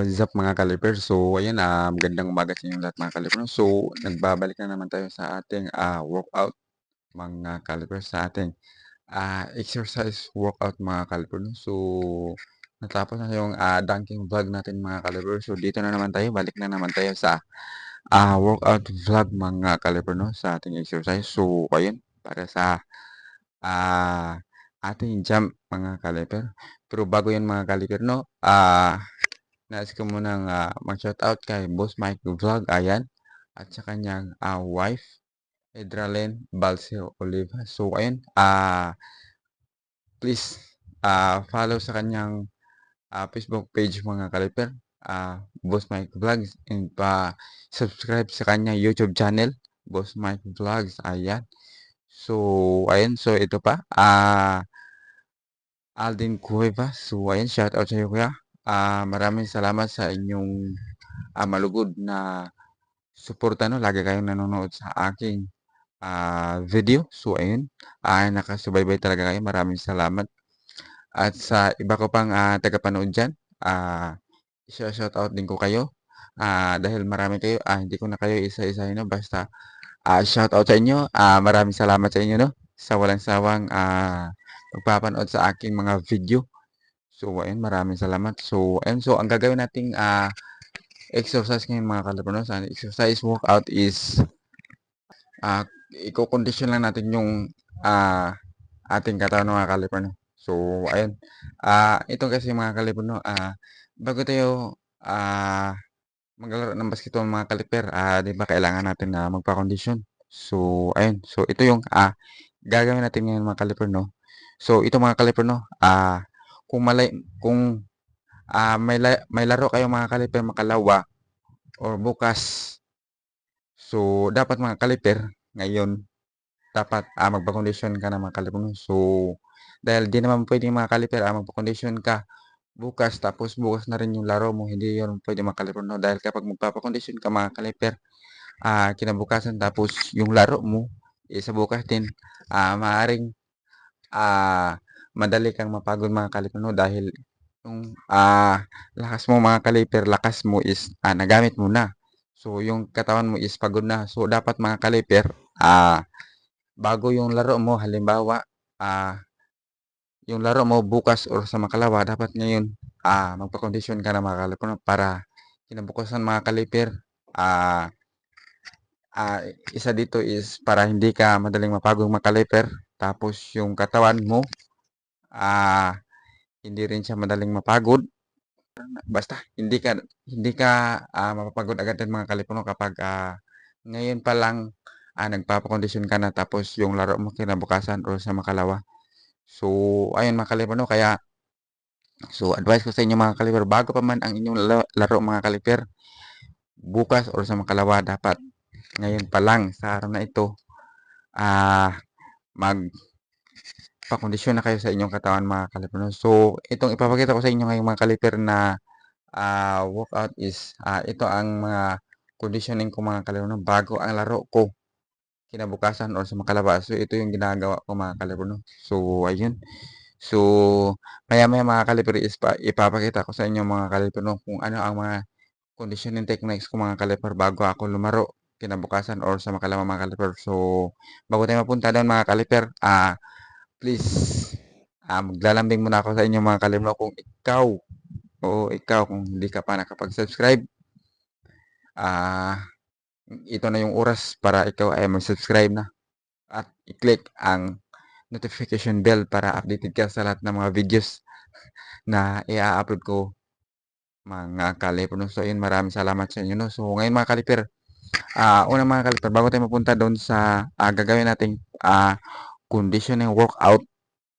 What's up mga kaliper? So, ayan, ah, magandang umaga sa inyong lahat mga kaliper. So, nagbabalik na naman tayo sa ating ah, workout mga kaliper, sa ating ah, exercise workout mga kaliper. So, natapos na yung ah, dunking vlog natin mga kaliper. So, dito na naman tayo, balik na naman tayo sa ah, workout vlog mga kaliper, no? sa ating exercise. So, ayun, para sa ah, ating jump mga kaliper. Pero bago yan mga kaliper, no? Ah, Nais ko munang ah, mag-shoutout kay Boss Mike Vlog, ayan. At sa kanyang ah, wife, Edralen Balseo Oliva. So, ayun. ah please ah, follow sa kanyang ah, Facebook page mga kaliper. ah Boss Mike Vlogs. And pa-subscribe sa kanyang YouTube channel, Boss Mike Vlogs. Ayan. So, ayun. So, ito pa. ah Alden Cuevas. So, ayun. Shoutout sa iyo kuya. Ah, maraming salamat sa inyong ah, malugod na suporta no. Lagi kayong nanonood sa aking ah, video. So ayun, ah, nakasubaybay talaga kayo. Maraming salamat. At sa iba ko pang ah, tagapanood diyan, ah shout out din ko kayo. Ah, dahil marami kayo, ah, hindi ko na kayo isa-isahin no. Basta ah, shout out sa inyo. Ah, maraming salamat sa inyo no sa walang sawang ah, pagpapanood sa aking mga video. So, ayun, maraming salamat. So, ayun, so, ang gagawin nating ah, exercise ngayon mga kalabanos, ang exercise workout is ah, i-condition lang natin yung ah, ating katawan mga kaliper. So, ayun. Ah, ito kasi mga no, ah, bago tayo ah, maglaro ng basketball mga kaliper, ah, di ba kailangan natin na magpa-condition. So, ayun. So, ito yung ah, gagawin natin ngayon mga kaliper, no. So, ito mga kaliper, no, ah, kung malay kung ah, may la, may laro kayo mga kaliper makalawa or bukas so dapat mga kaliper ngayon dapat ah, magpa-condition ka na mga kaliper so dahil di naman pwede mga kaliper ah, magpa-condition ka bukas tapos bukas na rin yung laro mo hindi yun pwede mga kaliper no? dahil kapag magpapa-condition ka mga kaliper ah, kinabukasan tapos yung laro mo eh, sa bukas din ah, maaring ah, madali kang mapagod mga kaliper no dahil yung ah, lakas mo mga kaliper, lakas mo is ah, nagamit mo na. So yung katawan mo is pagod na. So dapat mga kaliper, ah, bago yung laro mo, halimbawa, ah, yung laro mo bukas or sa makalawa, dapat ngayon ah, magpa-condition ka na mga kaliper no, para kinabukasan mga kaliper, ah, ah, isa dito is para hindi ka madaling mapagod mga kaliper. Tapos yung katawan mo, ah, hindi rin siya madaling mapagod. Basta hindi ka hindi ka ah, mapapagod agad din mga kaliper no, kapag ah, ngayon pa lang ah, nagpapakondisyon ka na tapos yung laro mo kinabukasan or sa makalawa. So, ayun mga kaliper no, kaya so advice ko sa inyo mga kaliper, bago pa man ang inyong laro, mga kaliper, bukas or sa makalawa dapat ngayon pa lang sa araw na ito ah mag pakondisyon na kayo sa inyong katawan mga kaliper. So, itong ipapakita ko sa inyo ngayong mga kaliper na ah, workout is ah, ito ang mga conditioning ko mga kaliper bago ang laro ko kinabukasan or sa makalabas. So, ito yung ginagawa ko mga kaliper. So, ayun. So, maya-maya mga kaliper is pa, ipapakita ko sa inyo mga kaliper kung ano ang mga conditioning techniques ko mga kaliper bago ako lumaro kinabukasan or sa makalawa mga kaliper. So, bago tayo mapunta doon mga kaliper, ah, please, ah, maglalambing muna ako sa inyo mga kaliper no, kung ikaw, o ikaw, kung hindi ka pa nakapag-subscribe, ah, ito na yung oras para ikaw ay mag-subscribe na at i-click ang notification bell para updated ka sa lahat ng mga videos na i-upload ko mga kaliper. No? So, yun, maraming salamat sa inyo. No? So, ngayon mga kaliper, ah una mga kaliper, bago tayo mapunta doon sa ah, gagawin nating ah, conditioning workout,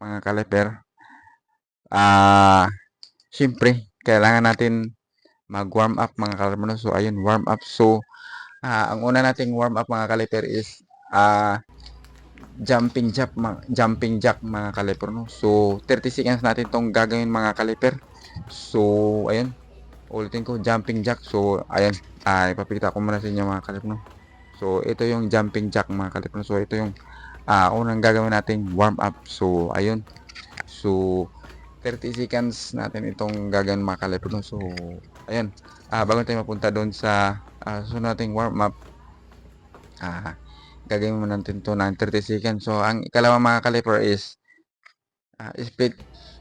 mga kaliper, ah, syempre, kailangan natin mag-warm up mga kaliper. No? So, ayun, warm up. So, ah, ang una nating warm up mga kaliper is ah, jumping jack, jumping jack mga kaliper. No? So, 30 seconds natin tong gagawin mga kaliper. So, ayun, ulitin ko, jumping jack. So, ayun, ah, ipapakita ko muna sa inyo mga kaliper. No? So, ito yung jumping jack mga kaliper. No? So, ito yung ah, unang gagawin nating warm up. So, ayun. So, 30 seconds natin itong gagawin mga kaliper. No? So, ayun, ah, bago tayo mapunta doon sa ah, sunod nating warm up, ah, gagawin muna natin to ng 30 seconds. So, ang ikalawang mga kaliper is ah, split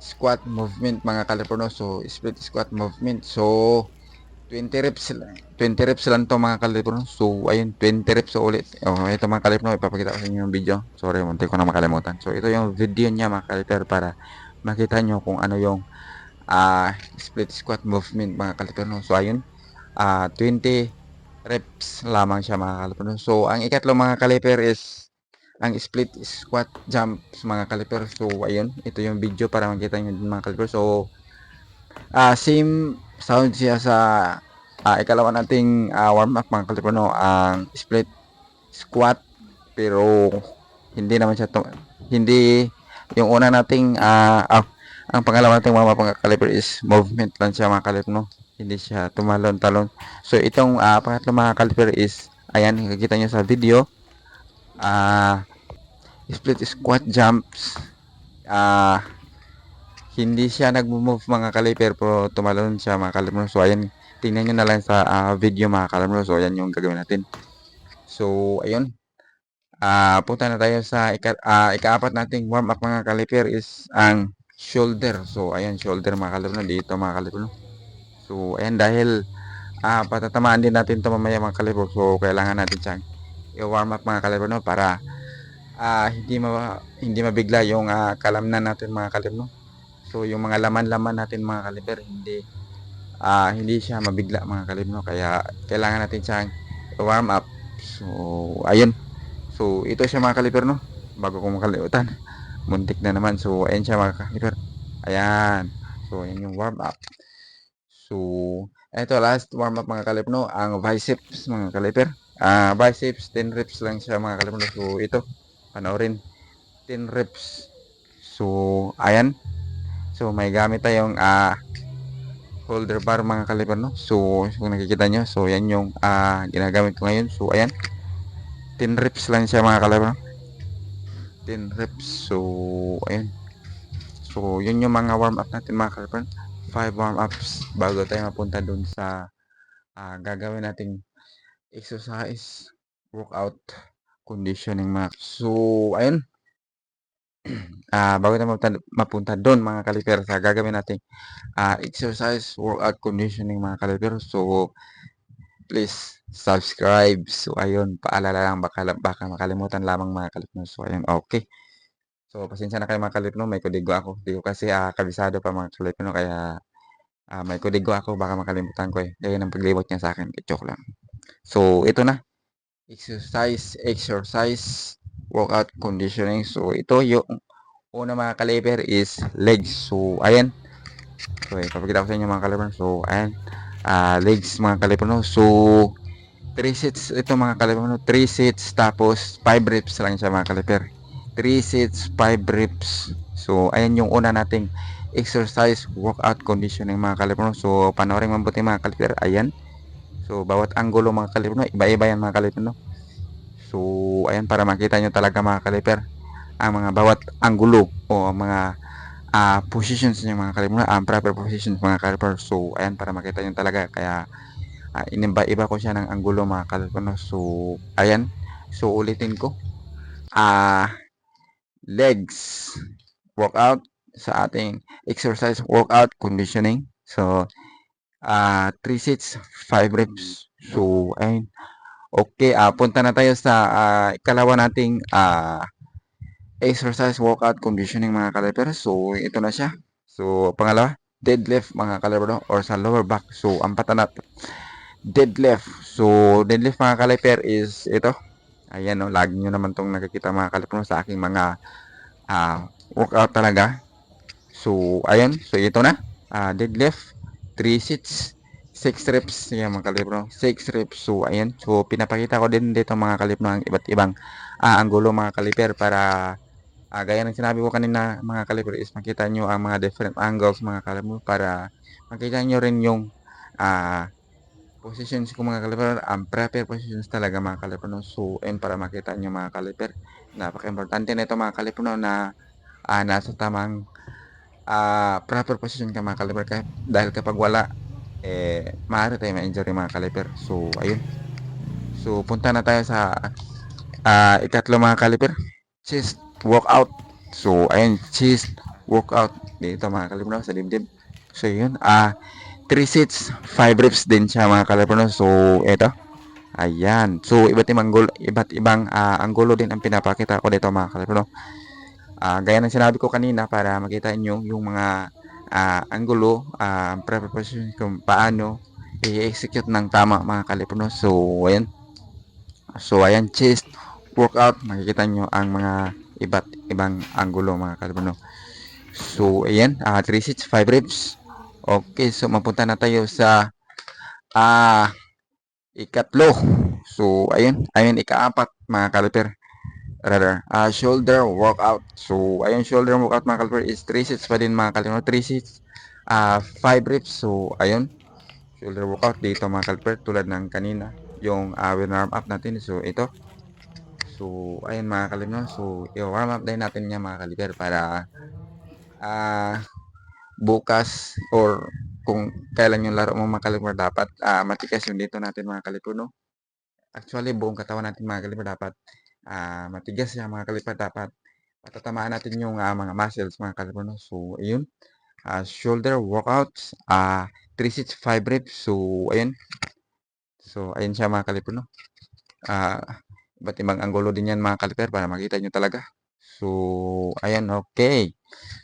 squat movement mga kaliper no. So, split squat movement. So, 20 reps lang. 20 reps lang to mga kaliper no. So, ayun, 20 reps ulit. Oh, ito mga kaliper no, ipapakita ko sa inyo yung video. Sorry, muntik ko na makalimutan. So, ito yung video niya mga kaliper para makita nyo kung ano yung ah, split squat movement mga kaliper no. So, ayun, ah, 20 reps lamang siya mga kaliper. no. So, ang ikatlo mga kaliper is ang split squat jumps mga kaliper. So, ayun, ito yung video para makita nyo mga kaliper. So, ah same sound siya sa ah, ikalawa nating ah, warm up mga kaliper. No? Ang split squat pero hindi naman siya hindi yung una nating ah, ah, ang pangalawa nating warm up mga kaliper is movement lang siya mga kaliper no hindi siya tumalon-talon. So itong uh, pangatlo mga caliper is ayan nakikita nyo sa video. Ah split squat jumps. Ah hindi siya nagmo-move mga caliper pero tumalon siya mga caliper. So ayan tingnan niyo na lang sa ah, video mga caliper. So ayan yung gagawin natin. So ayun. Ah punta na tayo sa ika, ah, ikaapat nating warm up mga caliper is ang shoulder. So ayan shoulder mga caliper dito mga caliper. No? So, ayan dahil ah, patatamaan din natin ito mamaya mga kalibor. So, kailangan natin siyang i-warm up mga kalibor no para ah, hindi ma hindi mabigla yung ah, kalamnan natin mga kalibor no. So, yung mga laman-laman natin mga kalibor hindi ah, hindi siya mabigla mga kalibor no. Kaya kailangan natin siyang i-warm up. So, ayun. So, ito siya mga kalibor no. Bago ko makalimutan. Muntik na naman. So, ayan siya mga kalibor. Ayan. So, ayan yung warm up. So, eto last warm up mga kalip no, ang biceps mga kaliper. Ah, biceps 10 reps lang siya mga kalip no. So, ito panoorin 10 reps. So, ayan. So, may gamit tayong ah holder bar mga kaliper no. So, kung nakikita nyo, so yan yung ah ginagamit ko ngayon. So, ayan. 10 reps lang siya mga kaliper no. 10 reps. So, ayan. So, yun yung mga warm up natin mga kaliper. 5 warm ups bago tayo mapunta dun sa ah, gagawin nating exercise, workout, conditioning mga. So, ayun. Ah, bago tayo mapunta, mapunta doon mga kaliper sa gagawin nating ah, exercise, workout, conditioning mga kaliper. So, please subscribe. So, ayun, paalala lang baka, baka makalimutan lamang mga kaliper. So, ayun, okay. So, pasensya na kayo mga kalipno, may kodigo ako. Di ko kasi ah, kabisado pa mga kalipno, kaya ah, may kodigo ako, baka makalimutan ko eh. Gaya ng paglibot niya sa akin, joke lang. So, ito na. Exercise, exercise, workout, conditioning. So, ito yung una mga kaliper is legs. So, ayan. So, ipapakita ko sa inyo mga kaliper. So, ayan. Ah, legs mga kaliper no. So, 3 sets ito mga kaliper no. 3 sets tapos 5 reps lang siya mga kaliper. 3 sets, 5 reps. So, ayan yung una nating exercise, workout, conditioning mga kaliper. So, panoorin mabuti mga kaliper. Ayan. So, bawat anggulo mga kaliper, no? iba-iba yan mga kaliper. No? So, ayan para makita nyo talaga mga kaliper ang mga bawat anggulo o mga uh, positions ng mga no? ang proper positions mga kaliper. So, ayan para makita nyo talaga. Kaya, uh, inimba-iba ko siya ng anggulo mga kaliper. No? So, ayan. So, ulitin ko. Ah, uh, legs workout sa ating exercise workout conditioning so uh, 3 sets 5 reps so ayun okay uh, punta na tayo sa uh, ikalawa nating uh, exercise workout conditioning mga kaliper so ito na siya so pangalawa deadlift mga kaliper no? or sa lower back so ang patanat deadlift so deadlift mga kaliper is ito Ayan, no, lagi nyo naman tong nakikita mga kalipno sa aking mga uh, workout talaga. So, ayan. So, ito na. Uh, deadlift. 3 sets. 6 reps. Ayan mga kalipno. 6 reps. So, ayan. So, pinapakita ko din dito mga kalipno ang iba't ibang uh, anggulo mga kaliper para uh, gaya ng sinabi ko kanina mga kaliper is makita nyo ang mga different angles mga kalipno para makita nyo rin yung uh, positions ko mga kaliper, ang proper positions talaga mga kaliper no. So, and para makita nyo mga kaliper, napaka-importante na ito mga kaliper no na uh, nasa tamang uh, proper position ka mga kaliper. Kaya, dahil kapag wala eh, maaari tayo ma-injury mga kaliper. So, ayun. So, punta na tayo sa ah, ikatlo mga kaliper. Chest workout. So, ayun, chest workout. Dito mga kaliper no, sa dibdib. So, yun. Ah, 3 sets, 5 reps din siya mga kaliper no. So, ito. Ayan. So, iba't ibang angulo, iba't ibang ah, anggulo din ang pinapakita ko dito mga kaliper no. Ah, gaya ng sinabi ko kanina para makita niyo yung mga ah, anggulo, ah, preparation kung paano i-execute ng tama mga kaliper no. So, ayan. So, ayan, chest workout. Makikita nyo ang mga iba't ibang anggulo mga kaliper no. So, ayan, ah 3 sets, 5 reps. Okay, so mapunta na tayo sa ah ikatlo. So, ayun, ayun ikaapat mga kaliper. Rather, ah shoulder workout. So, ayun, shoulder workout mga kaliper is 3 sets pa din mga kaliper. 3 sets, ah 5 reps. So, ayun, shoulder workout dito mga kaliper tulad ng kanina yung uh, warm up natin. So, ito. So, ayun mga kaliper. So, i-warm up din natin niya mga kaliper para ah bukas or kung kailan yung laro mo mga kaliper dapat ah matikas yung dito natin mga kaliper no. Actually, buong katawan natin mga kaliper dapat ah matigas siya mga kaliper dapat patatamaan natin yung ah, mga muscles mga kaliper no. So, ayun. ah shoulder workouts, ah 3 sets, 5 reps. So, ayun. So, ayun siya mga kaliper no. Ah iba't ibang anggulo din yan mga kaliper para makita nyo talaga. So, ayan, okay.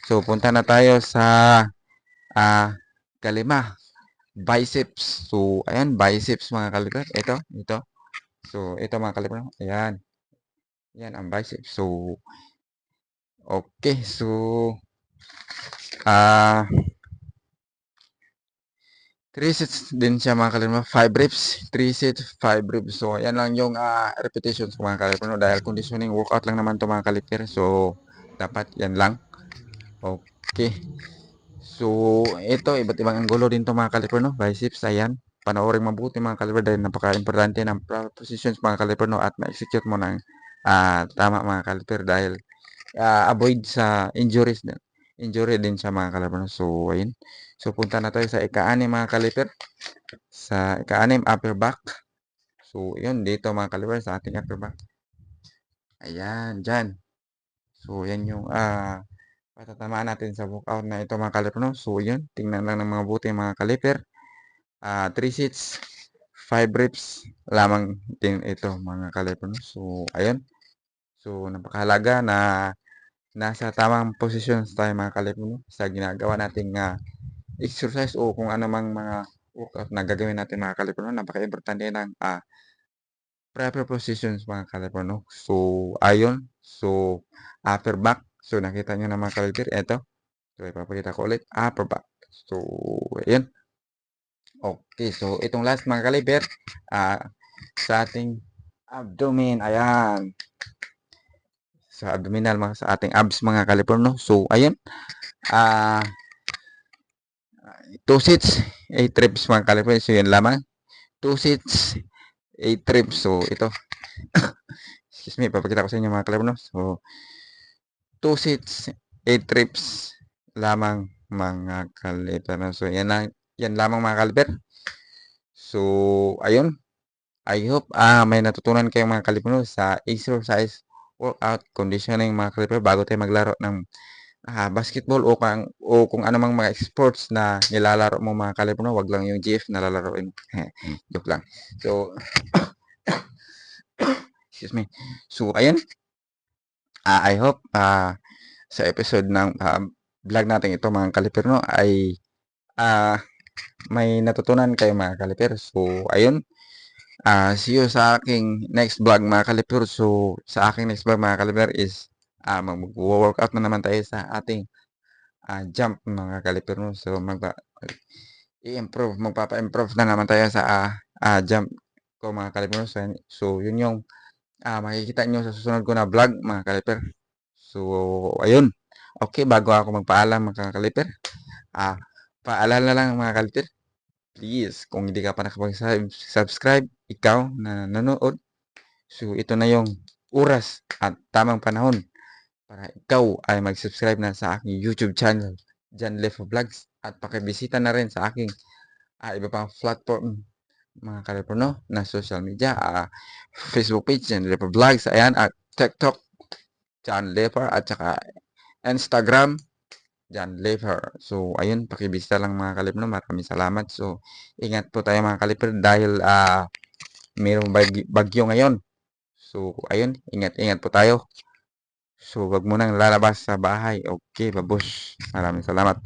So, punta na tayo sa ah kalima. Biceps. So, ayan, biceps mga kaliper. Ito, ito. So, ito mga kaliper. Ayan. Ayan ang biceps. So, okay. So, ah 3 sets din siya mga kaliper. 5 reps. 3 sets, 5 reps. So, ayan lang yung ah, repetitions mga kaliper. No? Dahil conditioning workout lang naman to mga kaliper. So, dapat yan lang. Okay. So, ito, iba't ibang anggulo din to mga kaliper, no? Biceps, ayan. Panoorin mabuti mga kaliper dahil napaka-importante ng positions mga kaliper, no? At ma-execute mo ng ah, tama mga kaliper dahil ah, avoid sa injuries din. Injury din siya mga no? So, ayun. So, punta na tayo sa ika-anim mga kaliper. Sa ika-anim, upper back. So, yun, dito mga kaliper, sa ating upper back. Ayan, dyan. So, yan yung ah, patatamaan natin sa workout na ito mga kaliper. No? So, yun. Tingnan lang ng mga buti mga kaliper. Ah, 3 sets, 5 reps lamang din ito mga kaliper. No? So, ayun. So, napakahalaga na nasa tamang positions tayo mga kaliper. No? Sa ginagawa nating uh, exercise o kung ano mang mga workout na gagawin natin mga kaliper. No? Napaka-importante ng uh, proper positions mga kaliper. No? So, ayun. So, upper back. So, nakita nyo na mga kaliper. Ito. So, ipapakita ko ulit. Upper back. So, ayun. Okay. So, itong last mga kaliper. Uh, sa ating abdomen. Ayan. Sa abdominal, mga, sa ating abs mga kaliper. No? So, ayun. Ah... Uh, 2 sets, 8 trips mga kaliper. So, yun lamang. 2 sets, 8 trips. So, ito. Excuse me, papakita ko sa inyo mga kaliper. No? So, 2 sets, 8 trips lamang mga kaliper. So, yan, lang, yan lamang mga kaliper. So, ayun. I hope ah, may natutunan kayo mga kaliper sa exercise, workout, conditioning mga kaliper bago tayo maglaro ng ah, basketball o kung, o kung ano mang mga sports na nilalaro mo mga kaliper no? Wag lang yung GF na lalaroin. Joke lang. So, excuse me. So, ayun. Uh, I hope uh, sa episode ng uh, vlog natin ito mga kaliper no ay uh, may natutunan kayo mga kaliper. So, ayun. Uh, see you sa aking next vlog mga kaliper. So, sa aking next vlog mga kaliper is uh, mag-workout na naman tayo sa ating uh, jump mga kaliper. No? So, mag i-improve, magpapa-improve na naman tayo sa uh, uh, jump ko mga kaliper. So, so yun yung uh, makikita nyo sa susunod ko na vlog mga kaliper. So, ayun. Okay, bago ako magpaalam mga kaliper. Ah, uh, paalala lang mga kaliper. Please, kung hindi ka pa nakapag-subscribe, ikaw na nanood. So, ito na yung oras at tamang panahon para ikaw ay mag-subscribe na sa aking YouTube channel, John Lefo Vlogs. At pakibisita na rin sa aking ah, iba pang platform mga kalipro, no, na social media, ah, Facebook page, John Leper Vlogs, ayan, at TikTok, John Leper, at saka Instagram, John Leper. So, ayun, pakibisita lang mga kalipro, maraming salamat. So, ingat po tayo mga kalipro dahil ah, mayroong bag- bagyo ngayon. So, ayun, ingat-ingat po tayo. So, wag mo nang lalabas sa bahay. Okay, babos. Maraming salamat.